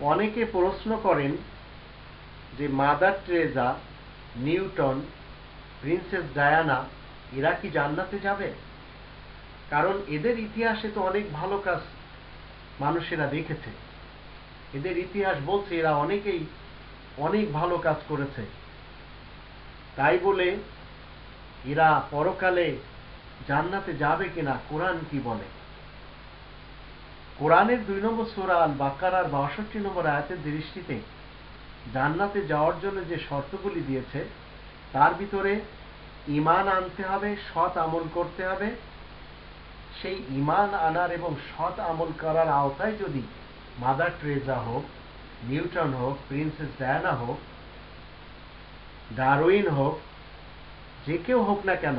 অনেকে প্রশ্ন করেন যে mother Teresa Newton, princess Diana, এরা কি জান্নাতে যাবে? কারণ এদের ইতিহাসে তো অনেক ভালো কাজ মানুষেরা দেখেছে। এদের ইতিহাস বলছে এরা অনেকেই অনেক ভালো কাজ করেছে। তাই বলে এরা পরকালে জান্নাতে যাবে কিনা কোরআন কি বলে? কোরআনের দুই নম্বর সুরা আল বাকারার বাষট্টি নম্বর আয়াতের দৃষ্টিতে জান্নাতে যাওয়ার জন্য যে শর্তগুলি দিয়েছে, তার ভিতরে ইমান আনতে হবে, সৎ আমল করতে হবে। সেই ইমান আনার এবং সৎ আমল করার আওতায় যদি মাদার ট্রেজা হোক, নিউটন হোক, প্রিন্সেস ডায়ানা হোক, ডারউইন হোক, যে কেউ হোক না কেন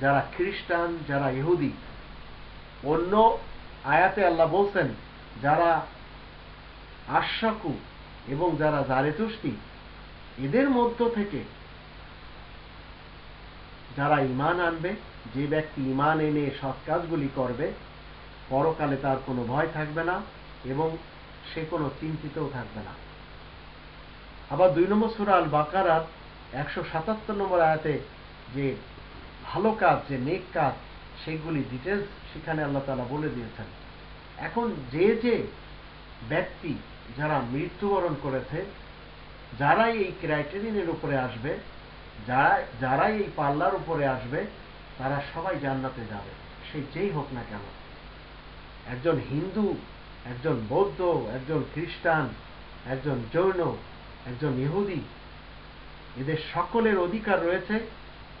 যারা খ্রিস্টান, যারা ইহুদি, অন্য আয়াতে আল্লাহ বলছেন, যারা আশাকু এবং যারা জারেতুষ্টি, এদের মধ্য থেকে যারা ইমান আনবে, যে ব্যক্তি ইমান এনে সৎ কাজগুলি করবে, পরকালে তার কোনো ভয় থাকবে না এবং সে কোনো চিন্তিতও থাকবে না। আবার দুই নম্বর সুরা আল বাকারাত একশো সাতাত্তর নম্বর আয়াতে যে ভালো কাজ যে নেক কাজ সেগুলি ডিটেলস সেখানে আল্লাহ তালা বলে দিয়েছেন। এখন যে যে ব্যক্তি যারা মৃত্যুবরণ করেছে, যারাই এই ক্রাইটেরিয়ানের উপরে আসবে, যারা, যারাই এই পাল্লার উপরে আসবে, তারা সবাই জান্নাতে যাবে, সে যেই হোক না কেন। একজন হিন্দু, একজন বৌদ্ধ, একজন খ্রিস্টান, একজন জৈন, একজন ইহুদি, এদের সকলের অধিকার রয়েছে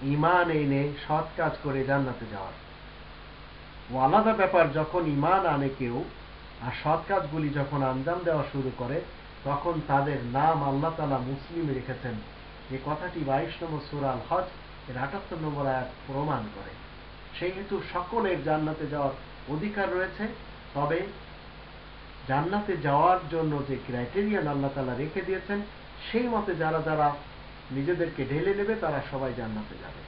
ইমান এনে সৎ কাজ করে জান্নাতে যাওয়ার ও আলাদা ব্যাপার যখন ইমান আনে কেউ, আর সৎ কাজগুলি যখন আঞ্জাম দেওয়া শুরু করে, তখন তাদের নাম আল্লাহ তালা মুসলিম রেখেছেন। যে কথাটি বাইশ নম্বর সুরাল হজ এর আটাত্তর নম্বর আয়াত প্রমাণ করে। সেই হেতু সকলের জান্নাতে যাওয়ার অধিকার রয়েছে, তবে জান্নাতে যাওয়ার জন্য যে ক্রাইটেরিয়ান আল্লাহ তালা রেখে দিয়েছেন, সেই মতে যারা যারা নিজেদেরকে ঢেলে নেবে তারা সবাই জান্নাতে যাবে।